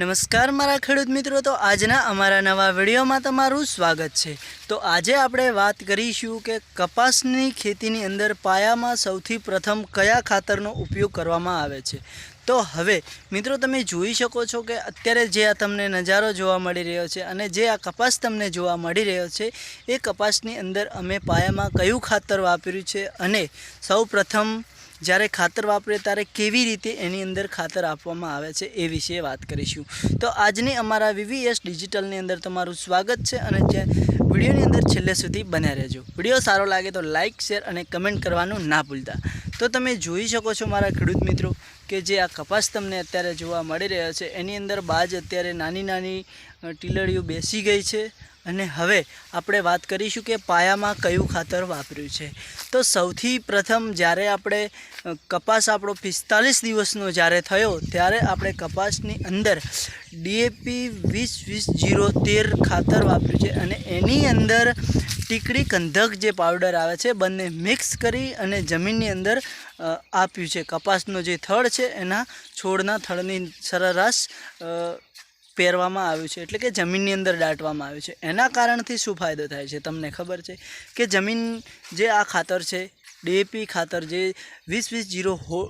નમસ્કાર મારા ખેડૂત મિત્રો, તો આજના અમારા નવા વિડીયોમાં તમારું સ્વાગત છે. તો આજે આપણે વાત કરીશું કે કપાસની ખેતીની અંદર પાયામાં સૌથી પ્રથમ કયા ખાતરનો ઉપયોગ કરવામાં આવે છે. તો હવે, મિત્રો, તમે જોઈ શકો છો કે અત્યારે જે આ તમને નજારો જોવા મળી રહ્યો છે અને જે આ કપાસ તમને જોવા મળી રહ્યો છે, એ કપાસની અંદર અમે પાયામાં કયું ખાતર વાપર્યું છે અને સૌ પ્રથમ જ્યારે ખાતર વાપરે ત્યારે કેવી રીતે એની અંદર ખાતર આપવામાં આવે છે એ વિશે વાત કરીશું. તો આજની અમારા વીવીએસ ડિજિટલની અંદર તમારું સ્વાગત છે અને જે વિડીયોની અંદર છેલ્લે સુધી બન્યા રહેજો. વીડિયો સારો લાગે તો લાઇક શેર અને કમેન્ટ કરવાનું ના ભૂલતા. તો તમે જોઈ શકો છો મારા ખેડૂત મિત્રો કે જે આ કપાસ તમને અત્યારે જોવા મળી રહ્યો છે. એની અંદર બાજ અત્યારે નાની નાની ટીલડીઓ બેસી ગઈ છે. અને હવે આપણે વાત કરીશું કે પાયામાં કયું ખાતર વાપર્યું છે. તો સૌથી પ્રથમ જ્યારે આપણે કપાસ આપણો પિસ્તાલીસ દિવસનો જ્યારે થયો ત્યારે આપણે કપાસની અંદર ડીએપી વીસ વીસ જીરો તેર ખાતર વાપર્યું છે અને એની અંદર ટીકડી કંધક જે પાવડર આવે છે બંને મિક્સ કરી અને જમીનની અંદર આપ્યું છે. કપાસનો જે થડ છે એના છોડના થડની સરેરાશ પહેરવામાં આવ્યું છે, એટલે કે જમીનની અંદર દાટવામાં આવ્યું છે. એના કારણથી શું ફાયદો થાય છે તમને ખબર છે? કે જમીન જે આ ખાતર છે ડીએપી ખાતર જે વીસ વીસ જીરો હો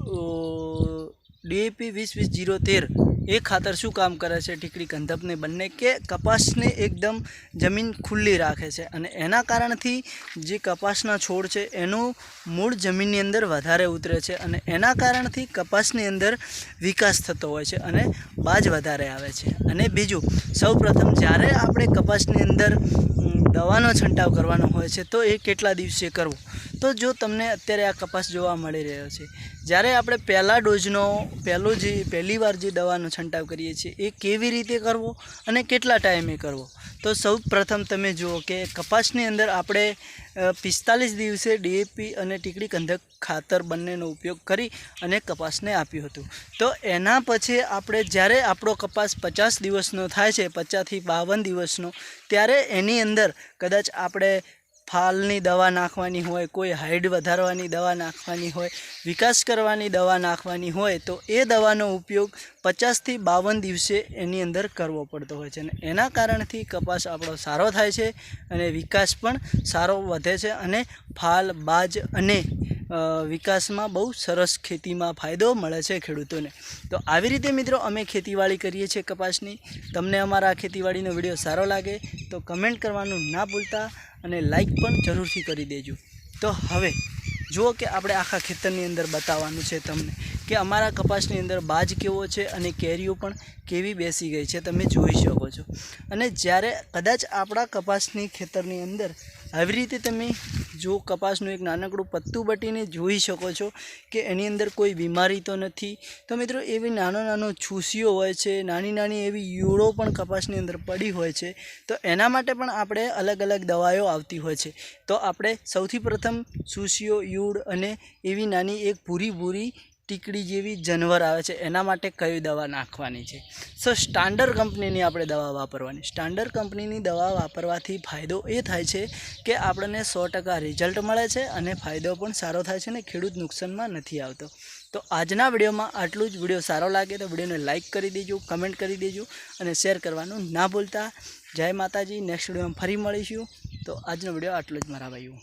ડીએપી વીસ વીસ જીરો તેર એ ખાતર શું કામ કરે છે? ઠીકડી કંધપને બંને કે કપાસને એકદમ જમીન ખુલ્લી રાખે છે અને એના કારણથી જે કપાસના છોડ છે, એનું મૂળ જમીનની અંદર વધારે ઉતરે છે અને એના કારણથી કપાસની અંદર વિકાસ થતો હોય છે અને બાજ વધારે આવે છે. અને બીજું, સૌપ્રથમ જ્યારે આપણે કપાસની અંદર દવાનો છંટાવ કરવાનો હોય છે, તો એ કેટલા દિવસે કરવો? તો જો તમને અત્યારે આ કપાસ જોવા મળી રહ્યો છે, જ્યારે આપણે પહેલા ડોઝનો, પહેલો જે, પહેલી વાર જે દવાનો છંટાવ કરીએ છીએ, એ કેવી રીતે કરવો અને કેટલા ટાઈમે કરવો? તો સૌ પ્રથમ તમે જુઓ કે કપાસની અંદર આપણે પિસ્તાલીસ દિવસે ડીએપી અને ટીકડી કંધક ખાતર બંનેનો ઉપયોગ કરી અને કપાસને આપ્યું હતું. તો એના પછી આપણે જ્યારે આપણો કપાસ પચાસ દિવસનો થાય છે, પચાસથી બાવન દિવસનો, ત્યારે એની અંદર કદાચ આપણે ફાલની દવા નાખવાની હોય, કોઈ હાઈડ વધારવાની દવા નાખવાની હોય, વિકાસ કરવાની દવા નાખવાની હોય, તો એ દવાનો ઉપયોગ પચાસથી બાવન દિવસે એની અંદર કરવો પડતો હોય છે. અને એના કારણથી કપાસ આપણો સારો થાય છે અને વિકાસ પણ સારો વધે છે અને ફાલ, બાજ અને વિકાસમાં બહુ સરસ ખેતીમાં ફાયદો મળે છે ખેડૂતોને. તો આવી રીતે મિત્રો અમે ખેતીવાડી કરીએ છીએ કપાસની. તમને અમારા ખેતીવાડીનો વીડિયો સારો લાગે તો કમેન્ટ કરવાનું ના ભૂલતા. અને લાઈક પણ જરૂરથી કરી દેજો. તો હવે, જુઓ કે આપણે આખા ખેતરની અંદર બતાવવાનું છે તમને કે અમારા કપાસની અંદર બાજ કેવો છે અને કેરીઓ પણ કેવી બેસી ગઈ છે તમે જોઈ શકો છો. અને જ્યારે કદાચ આપણા કપાસની ખેતરની અંદર આવી રીતે તમે જો કપાસનું એક નાનકડું પત્તું બટીને જોઈ શકો છો કે એની અંદર કોઈ બીમારી તો નથી. તો મિત્રો, એવી નાનો નાનો છૂસીઓ હોય છે, નાની નાની એવી યુળો પણ કપાસની અંદર પડી હોય છે, તો એના માટે પણ આપણે અલગ અલગ દવાઓ આવતી હોય છે. તો આપણે સૌથી પ્રથમ છૂસીઓ યુળ અને એવી નાની એક ભૂરી ભૂરી ટીકડી જેવી જાનવર આવે છે, એના માટે કઈ દવા નાખવાની છે? સો સ્ટાન્ડર્ડ કંપનીની આપણે દવા વાપરવાની. સ્ટાન્ડર્ડ કંપનીની દવા વાપરવાથી ફાયદો એ થાય છે કે આપણને સો ટકા રિઝલ્ટ મળે છે અને ફાયદો પણ સારો થાય છે ને ખેડૂત નુકસાનમાં નથી આવતો. તો આજના વિડીયોમાં આટલું જ. વીડિયો સારો લાગે તો વિડીયોને લાઇક કરી દેજો કમેન્ટ કરી દેજો અને શેર કરવાનું ના ભૂલતા. જય માતાજી. નેક્સ્ટ વિડીયોમાં ફરી મળીશું. તો આજનો વીડિયો આટલો જ મારા ભાઈઓ.